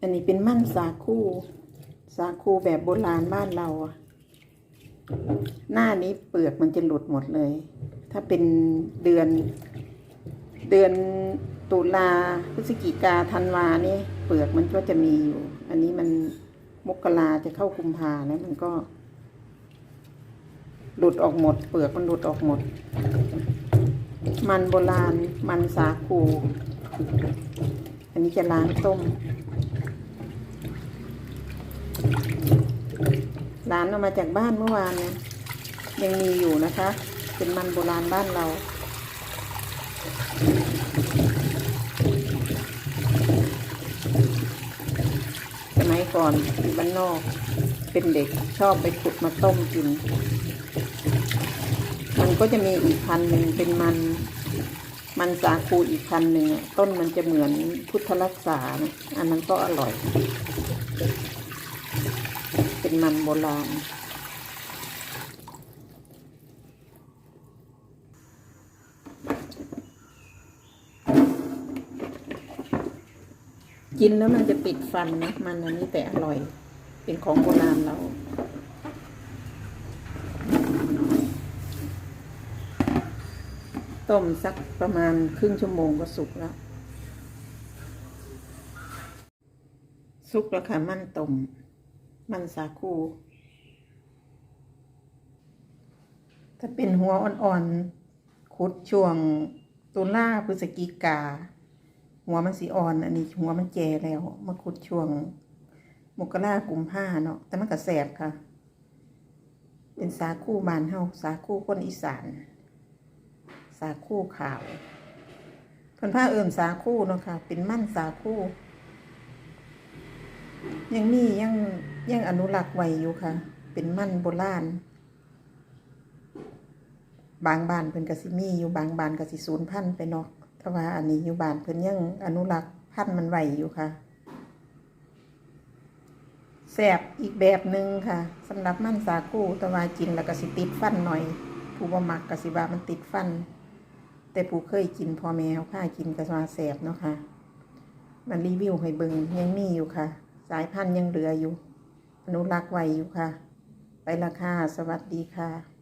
อันนี้เป็นมั่นสาคูสาคูแบบโบราณบ้านเราอะหน้านี้เปลือกมันจะหลุดหมดเลย ถ้าเป็นเดือน เดือนตุลาพฤศจิกาธันวานี่เปลือกมันก็จะมีอยู่ อันนี้มันมกราจะเข้ากุมภาแล้วมันก็ หลุดออกหมด เปลือกมันหลุดออกหมด มันโบราณ มันสาคู อันนี้จะล้างต้ม ร้านเอามาจากบ้านเมื่อวานเนี่ยยังมีอยู่นะคะ เป็นมันโบราณบ้านเรา สมัยก่อนอยู่บ้านนอก เป็นเด็กชอบไปขุดมาต้มกิน มันก็จะมีอีกพันหนึ่งเป็นมัน มันสาคูอีกพันหนึ่งต้นมันจะเหมือนพุทธรักษานะอันนั้นก็อร่อย เป็นมันโบราณกินแล้วมันจะติดฟันนะมันอันนี้แต่อร่อย เป็นของโบราณเราต้มสักประมาณครึ่งชั่วโมงก็สุกแล้ว สุกแล้วค่ะมันต้ม มันสาคู ถ้าเป็นหัวอ่อนๆขุดช่วงตุลาพฤศจิกา หัวมันสีอ่อน อันนี้หัวมันแก่แล้ว มาขุดช่วงมกรากุมภาเนาะแต่มันก็แสบค่ะ เป็นสาคูบานเฮาสาคูคนอีสาน สาคูขาวเพิ่นผ้าเอิ่มสาคูเนาะค่ะ เป็นมั่นสาคู ยังมียังยังอนุรักษ์ไว้อยู่ค่ะ เป็นมั่นโบราณ บางบ้านเพิ่นก็สิมีอยู่บางบ้านก็สิสูญพันไปเนาะแต่ว่าอันนี้อยู่บ้านเพิ่นยังอนุรักษ์พันมันไว้อยู่ค่ะแซ่บอีกแบบหนึ่งค่ะสำหรับมั่นสาคูแต่ว่ากินแล้วก็สิติดฟันหน่อย ผู้บ่มักก็สิว่ามันติดฟัน แต่ผู้เคยกินพอแม่เขาพากินก็ว่าแซ่บเนาะค่ะ มันรีวิวให้เบิงยังมีอยู่ค่ะ สายพันธุ์ยังเหลืออยู่ อนุรักษ์ไว้อยู่ค่ะ ไปราคาสวัสดีค่ะ